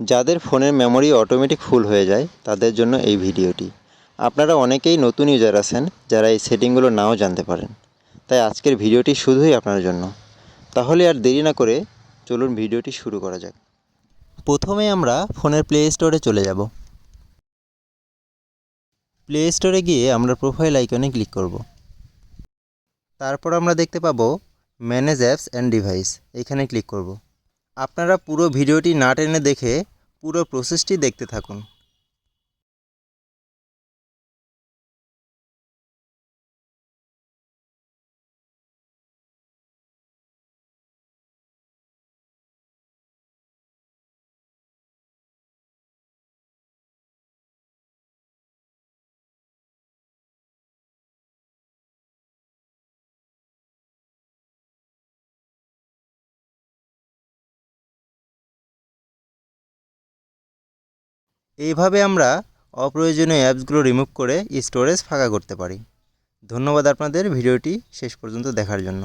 যাদের ফোনের memory automatic ফুল হয়ে যায়, তাদের জন্য এই ভিডিওটি। আপনারা অনেকেই নতুন ইউজার আছেন, যারা এই সেটিংগুলো নাও জানতে পারেন। তাই আজকের ভিডিওটি শুধুই আপনার জন্য। তাহলে আর দেরি না করে চলুন ভিডিওটি শুরু করা যাক। প্রথমে আমরা ফোনের প্লে স্টোরে চলে যাব। প্লে স্টোরে গিয়ে আমরা প্রোফাইল আইকনে ক্লিক করব। তারপর আমরা দেখতে পাবো ম্যানেজ অ্যাপস অ্যান্ড ডিভাইস এখানে ক্লিক করব। আপনারা পুরো ভিডিওটি না টেনে দেখে পুরো প্রসেসটি দেখতে থাকুন। এইভাবে আমরা অপ্রয়োজনীয় অ্যাপসগুলো রিমুভ করে স্টোরেজ ফাঁকা করতে পারি। ধন্যবাদ আপনাদের, ভিডিওটি শেষ পর্যন্ত দেখার জন্য।